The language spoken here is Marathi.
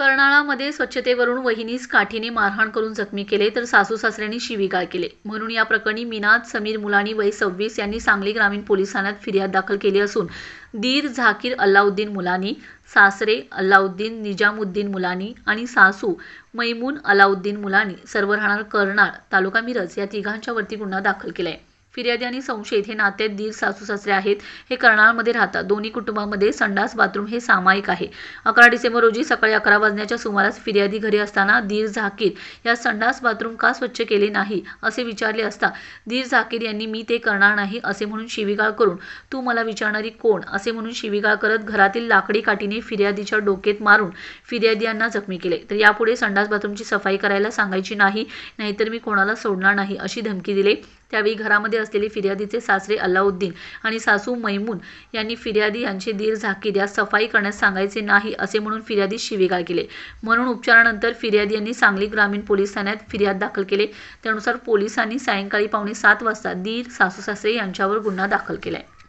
कर्नाळामध्ये स्वच्छतेवरून वहिनीस काठीने मारहाण करून जखमी केले तर सासू सासऱ्यांनी शिवीगाळ केले. म्हणून या प्रकरणी मिनाज समीर मुलानी वय सव्वीस यांनी सांगली ग्रामीण पोलीस ठाण्यात फिर्याद दाखल केली असून दीर झाकीर अल्लाउद्दीन मुलानी सासरे अल्लाउद्दीन निजामुद्दीन मुलानी आणि सासू मैमून अलाउद्दीन मुलानी सर्व राहणार कर्नाळ तालुका मिरज या तिघांच्या वरती गुन्हा दाखल केलाय. फिर्यादी आणि संशयित हे नात्यात दीर सासू सासरे आहेत. हे कर्नाळमध्ये राहतात. दोन्ही कुटुंबामध्ये संडास बाथरूम हे सामायिक आहे. अकरा डिसेंबर रोजी सकाळी अकरा वाजण्याच्या सुमारास फिर्यादी घरी असताना दीर झाकीर या संडास बाथरूम का स्वच्छ केले नाही असे विचारले असता दीर झाकीर यांनी मी ते करणार नाही असे म्हणून शिवीगाळ करून तू मला विचारणारी कोण? असे म्हणून शिवीगाळ करत घरातील लाकडी काठीने फिर्यादीच्या डोकेत मारून फिर्यादी यांना जखमी केले. तर यापुढे संडास बाथरूमची सफाई करायला सांगायची नाही नाहीतर मी कोणाला सोडणार नाही अशी धमकी दिली. त्यावेळी घरामध्ये असलेले फिर्यादीचे सासरे अल्लाउद्दीन आणि सासू मैमून यांनी फिर्यादी यांचे दीर झाकीर या सफाई करण्यास सांगायचे नाही असे म्हणून फिर्यादी शिवेगाळ केले. म्हणून उपचारानंतर फिर्यादी यांनी सांगली ग्रामीण पोलीस ठाण्यात फिर्याद दाखल केले. त्यानुसार पोलिसांनी सायंकाळी पावणे सात वाजता दीर सासू सासरे यांच्यावर गुन्हा दाखल केला आहे